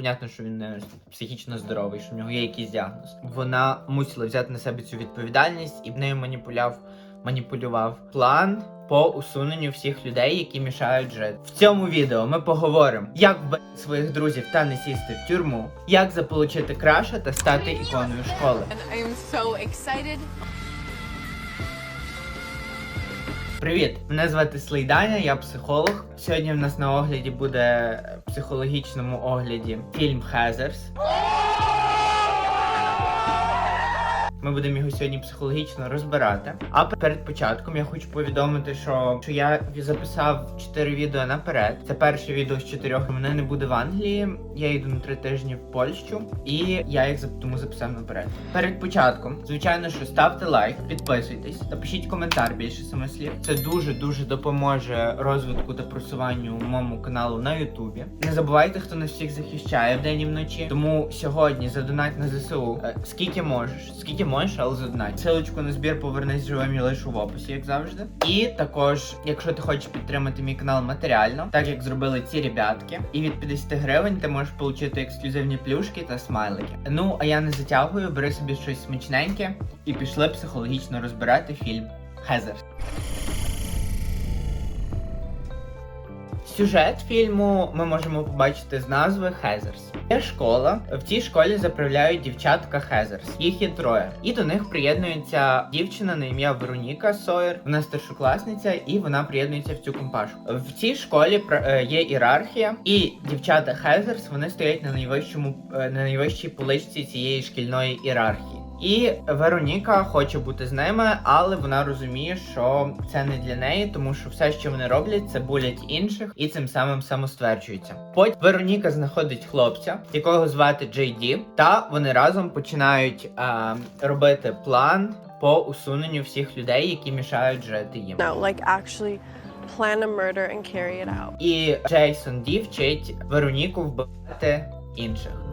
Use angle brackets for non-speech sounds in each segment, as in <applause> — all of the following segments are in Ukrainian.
понятно, що він не психічно здоровий, що в нього є якийсь діагноз. Вона мусила взяти на себе цю відповідальність і в нею маніпуляв, маніпулював план по усуненню всіх людей, які мішають жити. В цьому відео ми поговоримо, як вбити своїх друзів та не сісти в тюрму, як заполучити краша та стати іконою школи. Привіт! Мене звати Слейданя, я психолог. Сьогодні в нас на огляді буде психологічному огляді фільм Хезерс. Ми будемо його сьогодні психологічно розбирати. А перед початком я хочу повідомити, що, що я записав 4 відео наперед. Це перше відео з 4. Мене не буде в Англії. Я йду на 3 тижні в Польщу, і я їх тому записав наперед. Перед початком, звичайно, що ставте лайк, підписуйтесь, напишіть коментар більше саме слів. Це дуже дуже допоможе розвитку та просуванню моєму каналу на Ютубі. Не забувайте, хто нас всіх захищає вдень і вночі. Тому сьогодні задонать на ЗСУ е, скільки можеш, скільки можеш, але задонать. Силочку на збір повернись живим я лишу в описі, як завжди. І також, якщо ти хочеш підтримати мій канал матеріально, так як зробили ці ребятки, і від 50 гривень ти можеш отримати ексклюзивні плюшки та смайлики. Ну а я не затягую, бери собі щось смачненьке і пішли психологічно розбирати фільм Хезерс. Сюжет фільму ми можемо побачити з назви Хезерс. Є школа. В цій школі заправляють дівчатка Хезерс. Їх є троє. І до них приєднується дівчина на ім'я Вероніка Сойер. Вона старшокласниця, і вона приєднується в цю компашку. В цій школі е, є ієрархія, і дівчата Хезерс вони стоять на найвищому е, на найвищій поличці цієї шкільної ієрархії. І Вероніка хоче бути з ними, але вона розуміє, що це не для неї, тому що все, що вони роблять, це булять інших і цим самим самостверджуються. Потім Вероніка знаходить хлопця, якого звати Джей Ді, та вони разом починають е, робити план по усуненню всіх людей, які мішають жити їм. No, like actually plan a murder and carry it out. І Джейсон Ді вчить Вероніку вбивати інших.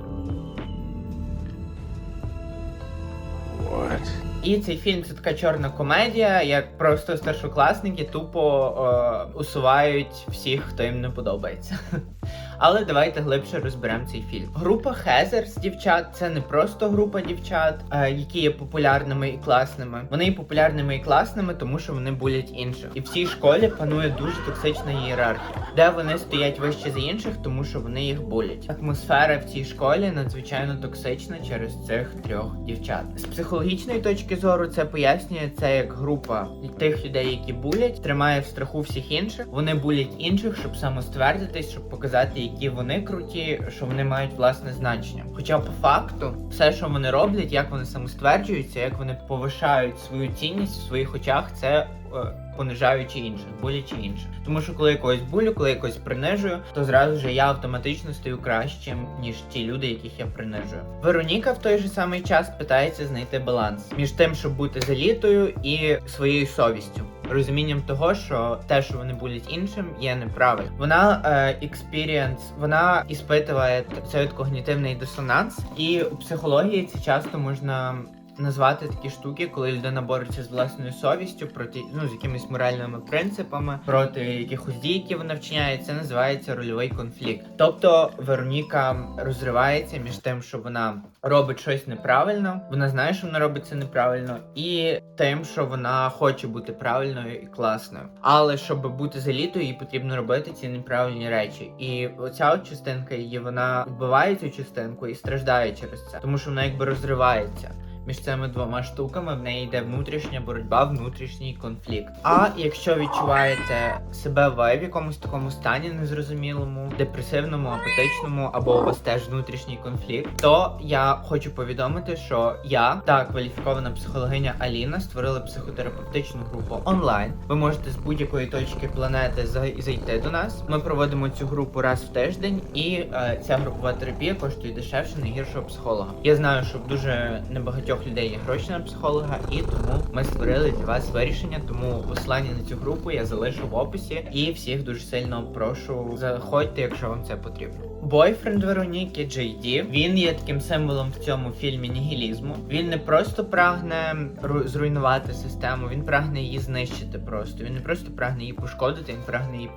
І цей фільм це така чорна комедія, як просто старшокласники тупо е, усувають всіх, хто їм не подобається. <laughs> Але давайте глибше розберемо цей фільм. Група Хезерс дівчат це не просто група дівчат, е, які є популярними і класними. Вони є популярними і класними, тому що вони булять інших. І в цій школі панує дуже токсична ієрархія, де вони стоять вище за інших, тому що вони їх булять. Атмосфера в цій школі надзвичайно токсична через цих трьох дівчат. З психологічної точки зору це пояснює це як група тих людей, які булять, тримає в страху всіх інших. Вони булять інших, щоб самоствердитись, щоб показати, які вони круті, що вони мають власне значення. Хоча по факту, все, що вони роблять, як вони самостверджуються, як вони повишають свою цінність в своїх очах, це. е, Понижаючи інших, болячи інших. Тому що коли я когось булю, коли я когось принижую, то зразу ж я автоматично стаю кращим, ніж ті люди, яких я принижую. Вероніка в той же самий час питається знайти баланс між тим, щоб бути залітою і своєю совістю. Розумінням того, що те, що вони булять іншим, є неправильно. Вона експірієнс, вона іспитує цей когнітивний дисонанс, і у психології це часто можна назвати такі штуки, коли людина бореться з власною совістю проти ну з якимись моральними принципами, проти якихось дій, які вона вчиняє. Це називається рольовий конфлікт. Тобто Вероніка розривається між тим, що вона робить щось неправильно, вона знає, що вона робить це неправильно, і тим, що вона хоче бути правильною і класною. Але щоб бути залітою, їй потрібно робити ці неправильні речі. І оця от частинка її вона вбиває цю частинку і страждає через це, тому що вона якби розривається. Між цими двома штуками в неї йде внутрішня боротьба, внутрішній конфлікт. А якщо відчуваєте себе ви в якомусь такому стані незрозумілому, депресивному, апатичному, або у вас теж внутрішній конфлікт, то я хочу повідомити, що я та кваліфікована психологиня Аліна створили психотерапевтичну групу онлайн. Ви можете з будь-якої точки планети зайти до нас. Ми проводимо цю групу раз в тиждень, і е, ця групова терапія коштує дешевше найгіршого психолога. Я знаю, що в дуже небагатьох людей є гроші на психолога, і тому ми створили для вас вирішення. Тому посилання на цю групу я залишу в описі. І всіх дуже сильно прошу заходьте, якщо вам це потрібно. Бойфренд Вероніки Джей Ді, він є таким символом в цьому фільмі нігілізму. Він не просто прагне ру- зруйнувати систему, він прагне її знищити просто. Він не просто прагне її пошкодити, він прагне її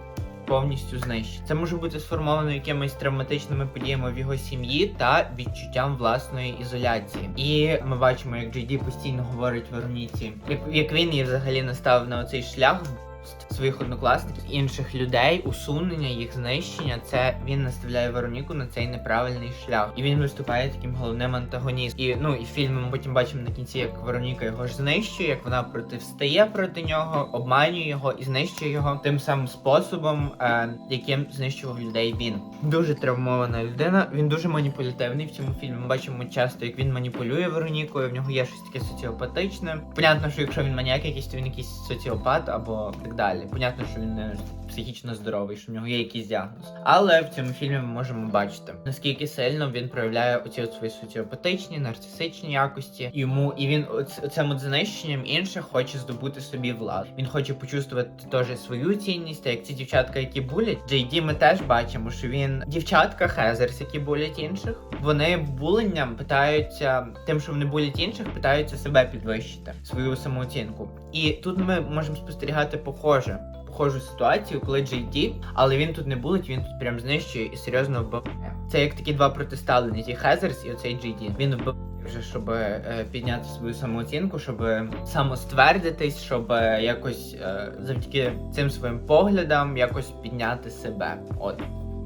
повністю знищить. Це може бути сформовано якимись травматичними подіями в його сім'ї та відчуттям власної ізоляції. І ми бачимо, як Джейді постійно говорить Вероніці, як, як він її взагалі наставив на оцей шлях своїх однокласників, інших людей, усунення їх знищення. Це він наставляє Вероніку на цей неправильний шлях, і він виступає таким головним антагоністом. І ну і фільм ми потім бачимо на кінці, як Вероніка його ж знищує, як вона противстає проти нього, обманює його і знищує його тим самим способом, е, яким знищував людей він. Дуже травмована людина. Він дуже маніпулятивний в цьому фільмі. Ми бачимо часто, як він маніпулює Веронікою. В нього є щось таке соціопатичне. Понятно, що якщо він маніяк якийсь, то він якийсь соціопат або так далі. Понятно, що він не психічно здоровий, що в нього є якийсь діагноз. Але в цьому фільмі ми можемо бачити, наскільки сильно він проявляє оці от свої соціопатичні, нарцисичні якості. Йому і він цим от знищенням інших хоче здобути собі владу. Він хоче почувствувати теж свою цінність, та як ці дівчатка, які булять. Джей Ді ми теж бачимо, що він дівчатка Хезерс, які булять інших. Вони буленням питаються тим, що вони булять інших, питаються себе підвищити, свою самооцінку. І тут ми можемо спостерігати похоже. Похожу ситуацію, коли Джей але він тут не булить, він тут прям знищує і серйозно вбиває. Це як такі два протиставлені, ті Хезерс і оцей Ді. Він вбиває вже, щоб е, підняти свою самооцінку, щоб самоствердитись, щоб е, якось е, завдяки цим своїм поглядам якось підняти себе. От.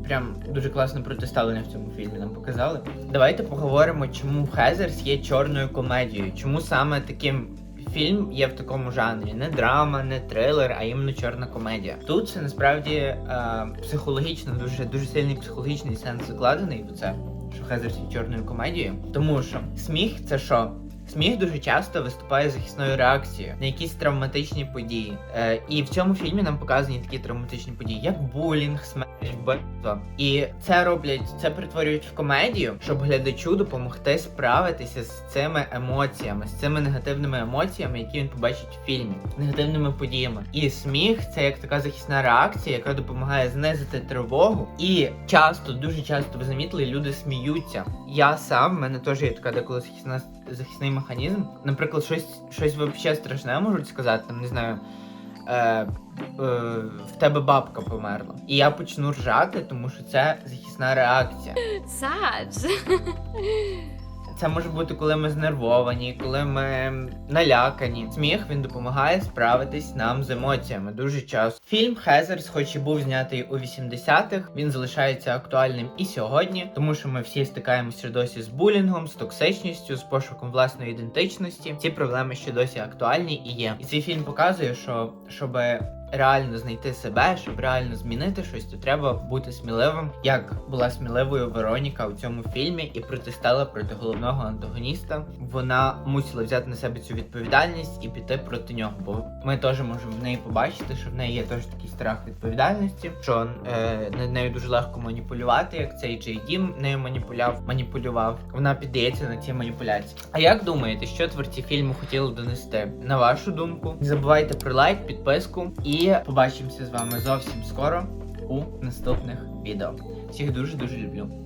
Прям дуже класне протиставлення в цьому фільмі нам показали. Давайте поговоримо, чому Хезерс є чорною комедією. Чому саме таким фільм є в такому жанрі? Не драма, не трилер, а іменно чорна комедія. Тут це насправді е, психологічно, дуже дуже сильний психологічний сенс закладений в це, є чорною комедією. Тому що сміх це що? Сміх дуже часто виступає захисною реакцією на якісь травматичні події. Е, і в цьому фільмі нам показані такі травматичні події, як булінг, смерть, вбивство. І це роблять, це перетворюють в комедію, щоб глядачу допомогти справитися з цими емоціями, з цими негативними емоціями, які він побачить в фільмі, негативними подіями. І сміх це як така захисна реакція, яка допомагає знизити тривогу. І часто, дуже часто ви замітили, люди сміються. Я сам, в мене теж є така деколи захисна захисний механізм. Наприклад, щось щось взагалі страшне можуть сказати, там не знаю. Е, е, в тебе бабка померла. І я почну ржати, тому що це захисна реакція. Sad. Це може бути, коли ми знервовані, коли ми налякані. Сміх він допомагає справитись нам з емоціями дуже часто. Фільм Хезерс, хоч і був знятий у 80-х, він залишається актуальним і сьогодні, тому що ми всі стикаємося досі з булінгом, з токсичністю, з пошуком власної ідентичності. Ці проблеми ще досі актуальні і є. І цей фільм показує, що щоб реально знайти себе, щоб реально змінити щось, то треба бути сміливим, як була сміливою Вероніка у цьому фільмі і протистала проти головного антагоніста. Вона мусила взяти на себе цю відповідальність і піти проти нього. Бо ми теж можемо в неї побачити, що в неї є теж такий страх відповідальності, що е, над нею дуже легко маніпулювати, як цей Джей Дім нею маніпуляв, маніпулював. Вона піддається на ці маніпуляції. А як думаєте, що творці фільму хотіли донести? На вашу думку, не забувайте про лайк, підписку побачимося з вами зовсім скоро у наступних відео. Всіх дуже дуже люблю.